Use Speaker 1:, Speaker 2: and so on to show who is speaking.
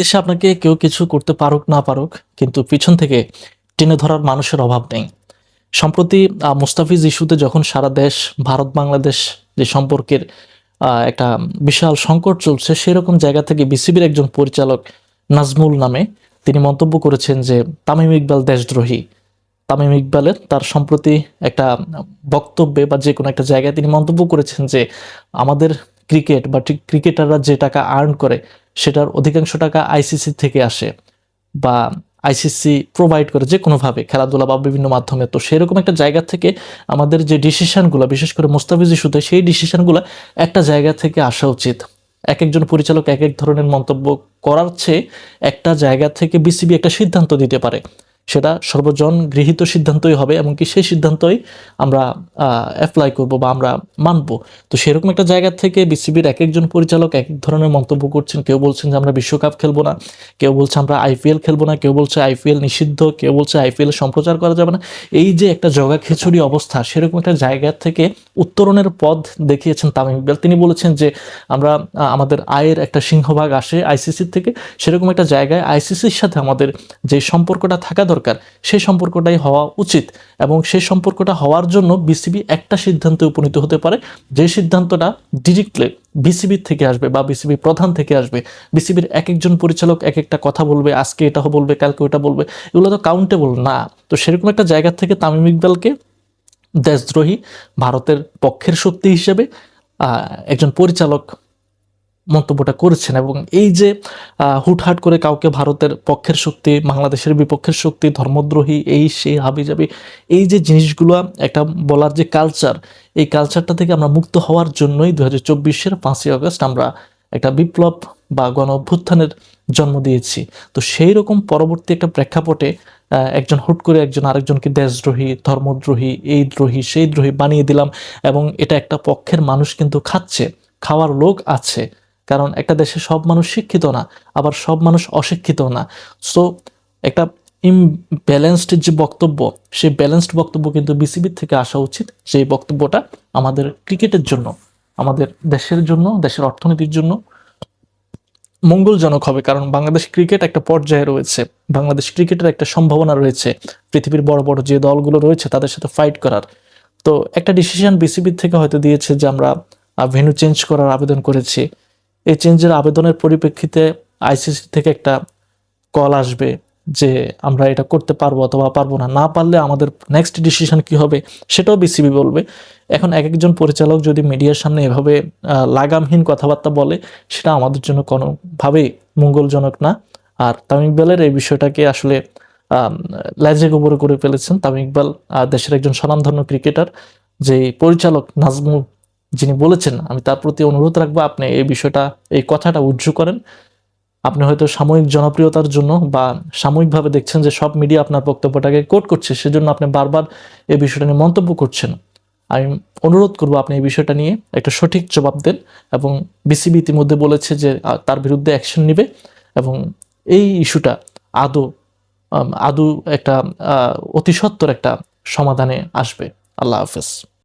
Speaker 1: দেশে আপনাকে কেউ কিছু করতে পারুক, না পারুক, কিন্তু পিছন থেকে টেনে ধরার মানুষের অভাব নেই। সম্প্রতি মুস্তাফিজ ইস্যুতে যখন সারা দেশ, ভারত, বাংলাদেশ যে সম্পর্কের একটা বিশাল সংকট চলছে, সেরকম জায়গা থেকে বিসিবির একজন পরিচালক নাজমুল নামে তিনি মন্তব্য করেছেন যে, তামিম ইকবাল দেশদ্রোহী। তামিম ইকবালের তার সম্প্রতি একটা বক্তব্যে বা যে কোনো একটা জায়গায় তিনি মন্তব্য করেছেন যে, আমাদের ক্রিকেট বা ক্রিকেটাররা যে টাকা আর্ন করে সেটার অধিকাংশ টাকা আইসিসি থেকে আসে বা আইসিসি প্রোভাইড করে যে কোনোভাবে খেলাধুলা বা বিভিন্ন মাধ্যমে। তো সেরকম একটা জায়গা থেকে আমাদের যে ডিসিশানগুলো বিশেষ করে মুস্তাফিজ ইস্যুতে, সেই ডিসিশানগুলো একটা জায়গা থেকে আসা উচিত। এক একজন পরিচালক এক এক ধরনের মন্তব্য করার চেয়ে একটা জায়গা থেকে বিসিবি একটা সিদ্ধান্ত দিতে পারে। সেটা সর্বজন গৃহীত সিদ্ধান্তই হবে এমনকি সেই সিদ্ধান্তই আমরা অ্যাপ্লাই করব বা আমরা মানব। তো সেরকম একটা জায়গা থেকে বিসিবির এক একজন পরিচালক এক এক ধরনের মন্তব্য করছেন। কেউ বলছেন যে, আমরা বিশ্বকাপ খেলব না। কেউ বলছে, আমরা আইপিএল খেলব না। কেউ বলছে আইপিএল নিষিদ্ধ। কেউ বলছে আইপিএল সম্প্রচার করা যাবে না। এই যে একটা জগা খিচুড়ি অবস্থা, সেরকম একটা জায়গা থেকে উত্তরণের পথ দেখিয়েছেন তামিম ইকবাল। তিনি বলেছেন যে, আমরা আমাদের আয়ের একটা সিংহভাগ আসে আইসিসির থেকে। সেরকম একটা জায়গায় আইসিসির সাথে আমাদের যে সম্পর্কটা থাকা দরকার, সেই সম্পর্কটাই হওয়া উচিত। এবং সেই সম্পর্কটা হওয়ার জন্য বিসিবি একটা সিদ্ধান্তে উপনীত হতে পারে। যে সিদ্ধান্তটা ডিরেক্টলি বিসিবির থেকে আসবে বা বিসিবি প্রধান থেকে আসবে, বিসিবির এক একজন পরিচালক এক একটা কথা বলবে, আজকে এটা বলবে, কালকে ওটা বলবে, এগুলো তো কাউন্টেবল না। তো সেরকম একটা জায়গা থেকে তামিম ইকবালকে দেশদ্রোহী, ভারতের পক্ষের শক্তি হিসেবে একজন পরিচালক মন্তব্যটা করেছেন এবং এই যে হুটহাট করে কাউকে ভারতের পক্ষের শক্তি, বাংলাদেশের বিপক্ষের শক্তি, ধর্মদ্রোহী, এই সেই হাবিজাবি, এই যে জিনিসগুলো একটা বলার যে কালচার এই কালচারটা থেকে আমরা মুক্ত হওয়ার জন্যই দু হাজার চব্বিশের পাঁচই আগস্ট আমরা একটা বিপ্লব বা গণ অভ্যুত্থানের জন্ম দিয়েছি। তো সেই রকম পরবর্তী একটা প্রেক্ষাপটে একজন হুট করে একজন আরেকজনকে দেশদ্রোহী, ধর্মদ্রোহী, এই দ্রোহী, সেই দ্রোহী বানিয়ে দিলাম এবং এটা একটা পক্ষের মানুষ কিন্তু খাচ্ছে, খাওয়ার লোক আছে। কারণ একটা দেশে সব মানুষ শিক্ষিত না, আবার সব মানুষ অশিক্ষিত না। সো একটা ইমব্যালেন্সড যে বক্তব্য, সেই ব্যালেন্সড বক্তব্য কিন্তু বিসিবির থেকে আসা উচিত, সেই বক্তব্যটা আমাদের ক্রিকেটের জন্য, আমাদের দেশের জন্য, দেশের অর্থনীতির জন্য মঙ্গলজনক হবে। কারণ বাংলাদেশ ক্রিকেট একটা পর্যায়ে রয়েছে, বাংলাদেশ ক্রিকেটের একটা সম্ভাবনা রয়েছে, পৃথিবীর বড় বড় যে দলগুলো রয়েছে তাদের সাথে ফাইট করার। তো একটা ডিসিশন বিসিবির থেকে হয়তো দিয়েছে যে আমরা ভেন্যু চেঞ্জ করার আবেদন করেছি। এই চেঞ্জের আবেদনের পরিপ্রেক্ষিতে আইসিসি থেকে একটা কল আসবে যে আমরা এটা করতে পারব অথবা পারব না। না পারলে আমাদের নেক্সট ডিসিশন কি হবে সেটাও বিসিবি বলবে। এখন এক একজন পরিচালক যদি মিডিয়ার সামনে এভাবে লাগামহীন কথাবার্তা বলে, সেটা আমাদের জন্য কোনোভাবেই মঙ্গলজনক না। আর তামিম ইকবালের এই বিষয়টাকে আসলে ল্যাজে গোবরে করে ফেলেছেন। তামিম ইকবাল দেশের একজন স্বনামধন্য ক্রিকেটার যে পরিচালক নাজমুল যিনি বলেছেন আমি তার প্রতি অনুরোধ রাখব আপনি এই বিষয়টা এই কথাটা উজ্জু করেন। আপনি হয়তো সাময়িক জনপ্রিয়তার জন্য বা সাময়িকভাবে দেখছেন যে সব মিডিয়া আপনার বক্তব্যটাকে কোট করছে সেজন্য আপনি বারবার এই বিষয়টা নিয়ে মন্তব্য করছেন। আমি অনুরোধ করব আপনি এই বিষয়টা নিয়ে একটা সঠিক জবাব দেন এবং বিসিবি ইতিমধ্যে বলেছে যে তার বিরুদ্ধে অ্যাকশন নেবে এবং এই ইস্যুটা আদৌ আদৌ একটা আহ, অতি সত্বর একটা সমাধানে আসবে। আল্লাহ হাফেজ।